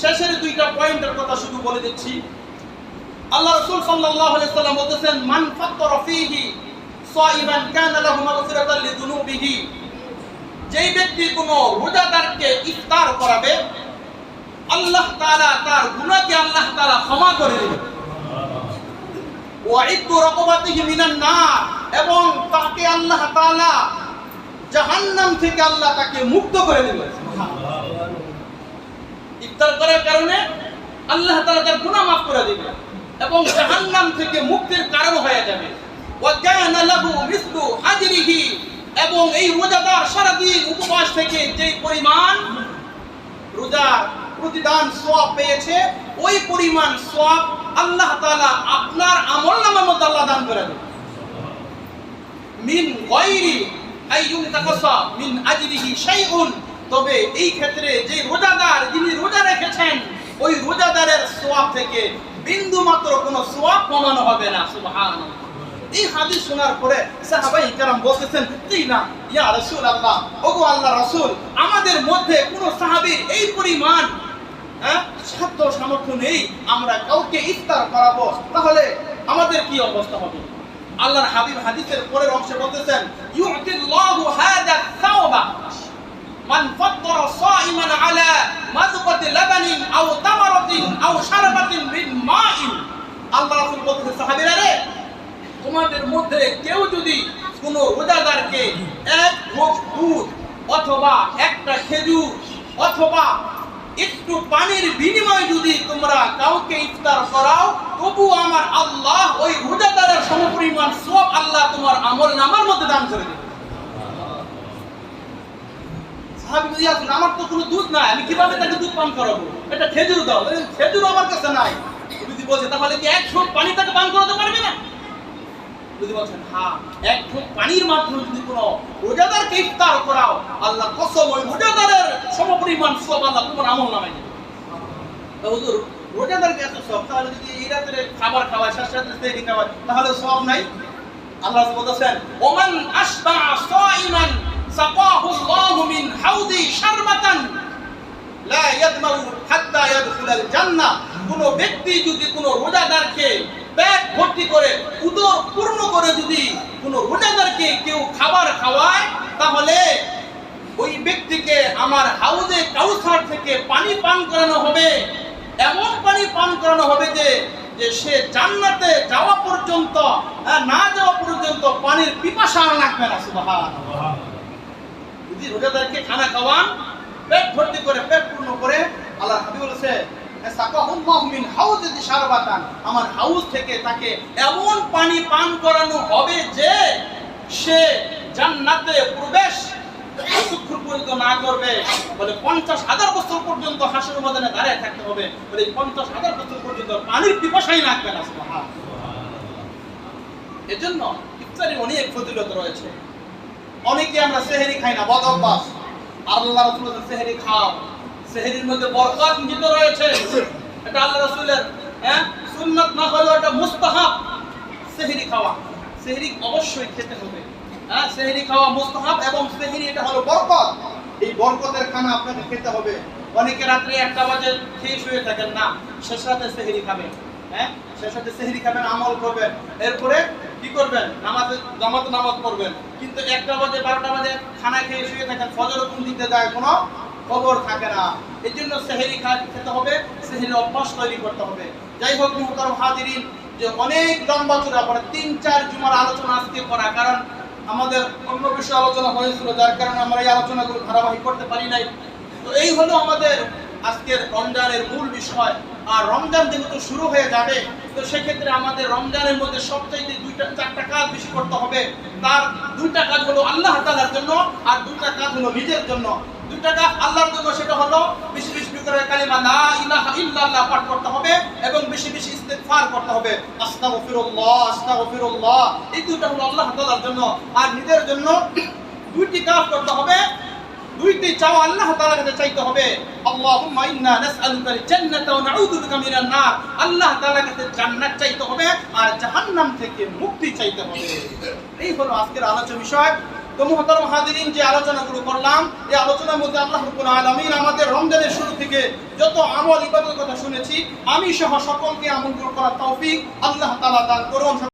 শেষের দুইটা পয়েন্টের কথা শুধু বলে দিচ্ছি। আল্লাহ রাসূল সাল্লাল্লাহু আলাইহি সাল্লাম বলেছেন মান ফাত্তারা ফীহি সাইমান কানা লাহু মাগফিরাতান লিযুনুবিহি। যেই ব্যক্তি কোনো রোজাদারকে ইফতার করাবে, আল্লাহ তাআলা তার গুনাহকে আল্লাহ তাআলা ক্ষমা করে দেবেন। ওয়াইদু রাকাবাতিহি মিনান নার, এবং তাকে আল্লাহ তাআলা জাহান্নাম থেকে আল্লাহ তাকে মুক্ত করে দেবেন। ইফতার করার কারণে আল্লাহ তাআলা তার গুনাহ মাফ করে দিবেন এবং জাহান্নাম থেকে মুক্তির কারণ হয়ে যাবে। এবং এই রোজাদার সারাদিন উপবাস থেকে যে পরিমাণ রোজার প্রতিদান সওয়াব পেয়েছে, ওই পরিমাণ সওয়াব আল্লাহ তাআলা আপনার আমলনামার মধ্যে আল্লাহ দান করে দেবেন। মিন গায়রি আইয়ুন তাকাসা, মিন আজরিহি শাইউন তবে এই ক্ষেত্রে যে রোজাদার যিনি রোজা রেখেছেন, ওই রোজাদারের সোয়াব থেকে বিন্দু মাত্র কোনো সোয়াব কমানো হবে না, সুবহানাল্লাহ। এই হাদিস শোনার পরে সাহাবাই বলতেছেন না, ইয়া রাসূল আল্লাহ ওগো আল্লাহ রাসূল, আমাদের মধ্যে কোনো সাহাবীর এই পরিমাণ হ্যাঁ সাধ্য সামর্থ্য নেই, আমরা কাউকে ইফতার করাবো, তাহলে আমাদের কি অবস্থা হবে? আল্লাহর হাবিব হাদিসের পরের অংশে বলতেছেন হাদা তাওবা শারবাতিন মিন মাইন আল্লাহ রাসূল বলতেছেন সাহাবীরা রে, তোমাদের মধ্যে কেউ যদি কোনো রোজাদারকে এক ভোগ দুধ অথবা একটা খেজুর অথবা একটু পানির বিনিময়ে যদি তোমরা কাউকে ইফতার করাও, তবু আমার আল্লাহ ওই রোজাদারের সমপরিমাণ সব আল্লাহ তোমার আমল নামার মধ্যে দান করে দেবে। বলছে, আমার তো কোনো দুধ নাই আমি কীভাবে তাকে দুধ পান করাবো? এটা খেজুর দাও খেজুর আমার কাছে নাই। যদি বলছে তাহলে কি এক ছোট পানি তাকে পান করাতে পারবে না? যদি বলছেন হ্যাঁ এক ঠোক পানির মাধ্যমে যদি কোনো রোজাদারকে ইফতার করাও আল্লাহ কসম ওই রোজাদারের সমপরিমাণ সব আল্লাহ তোমার আমল নামাই দেবে। হুজুর রোজাদারকে এত সব তাহলে যদি এই রাত্রে খাবার খাওয়ায় শেষ রাত্রে সেহরি খাওয়ায় তাহলে সব নাই? আল্লাহ বলতেছেন ওমান আশবা সাইমান সাকাহু আল্লাহু মিন হাউদি শারবাতান লা ইয়াদমাউ হাত্তা ইয়াদখুলাল জান্নাহ। কোন ব্যক্তি যদি কোন রোজাদারকে পেট ভর্তি করে, উদর পূর্ণ করে যদি কোন রোজাদারকে কেউ খাবার খাওয়ায়, তাহলে ওই ব্যক্তিকে আমার হাউজে কাউসার থেকে পানি পান করানো হবে। এমন পানি পান করানো হবে যে যে সে জান্নাতে যাওয়া পর্যন্ত না যাওয়া পর্যন্ত পানির পিপাসা লাগবে না, সুবহানাল্লাহ। যদি রোজাদারকে খানা খাওয়ান, পেট ভর্তি করে, পেট পূর্ণ করে, আল্লাহ হাবিব বলেছে আমার হাউস থেকে তাকে এমন পানি পান করানো হবে যে সে জান্নাতে প্রবেশ না করবে। বলে পঞ্চাশ হাজার বছর পর্যন্ত হাসর দাঁড়িয়ে থাকতে হবে। বলে পঞ্চাশ হাজার বছর পর্যন্ত পানির পিপাসাই লাগবে না। এজন্য ইফতারির অনেক ফজিলত রয়েছে। অনেকে আমরা সেহেরি খাই না, বদ অভ্যাস। আল্লাহ রাসূল সেহেরি খাও। সেহেরির মধ্যে বরকত নিহিত রয়েছে। এটা আল্লাহ রসুলের হ্যাঁ? সুন্নাত না হলেও এটা মুস্তাহাব। সেহেরি খাওয়া। সেহেরি অবশ্যই খেতে হবে। হ্যাঁ? সেহেরি খাওয়া মুস্তাহাব এবং সেহেরি এটা হলো বরকত। এই বরকতের খানা আপনাকে খেতে হবে। অনেকে রাত্রে একটা বাজে খেয়ে শুয়ে থাকেন না, শেষ রাতে সেহেরি খাবেন। হ্যাঁ? শেষ সেহেরি খাবেন, আমল করবেন। এরপরে কি করবেন? নামাজ, জামাত নামাজ পড়বেন। কিন্তু একটা বাজে, বারোটা বাজে খানা খেয়ে শুয়ে থাকেন। ফজর কোন দিতে যায়, কোনো খবর থাকে না। এই জন্য সেহেরি খেতে হবে, সেহেরি অভ্যাস তৈরি করতে হবে। যাই হোক, মুহতারম হাজিরিন, যে অনেক লম্বা চূড়া পড়ে তিন, চার জুমার আলোচনা আজকে করা। কারণ আমাদের অন্য বিষয়ে আলোচনা হয়েছিল, যার কারণে আমরা এই আলোচনাগুলো ধারাবাহিক করতে পারি নাই। তো এই হলো আমাদের আজকের রমজানের মূল বিষয়। আর রমজান যেহেতু শুরু হয়ে যাবে, তো সেক্ষেত্রে আমাদের রমজানের মধ্যে সবচাইতে দুইটা, চারটা কাজ বেশি করতে হবে। তার দুইটা কাজ হলো আল্লাহ তাআলার জন্য, আর দুইটা কাজ হলো নিজের জন্য। দুইটা কাজ আল্লাহর জন্য, সেটা হলো বেশি বেশি করে কালিমা লা ইলাহা ইল্লাল্লাহ পাঠ করতে হবে এবং বেশি বেশি ইস্তেগফার করতে হবে। আস্তাগফিরুল্লাহ আস্তাগফিরুল্লাহ, এই দুইটা হলো আল্লাহ তাআলার জন্য। আর নিজের জন্য দুইটি কাজ করতে হবে দুইটি চাওয়া আল্লাহ তাআলার কাছে চাইতে হবে। আল্লাহুম্মা ইন্না জান্নাতা ওয়া মিনান নার। আল্লাহ তাআলার কাছে জান্নাত চাইতে হবে আর জাহান্নাম থেকে মুক্তি চাইতে হবে। এই হলো আজকের আলোচ্য বিষয়। তো মুহতারম হাজিরিন, যে আলোচনাগুলো করলাম, এই আলোচনার মধ্যে আল্লাহ রাব্বুল আলামিন আমাদের রমজানের শুরু থেকে যত আমল ইবাদতের কথা শুনেছি, আমি সহ সকলকে আমল করার তৌফিক আল্লাহ তাআলা দান করুন।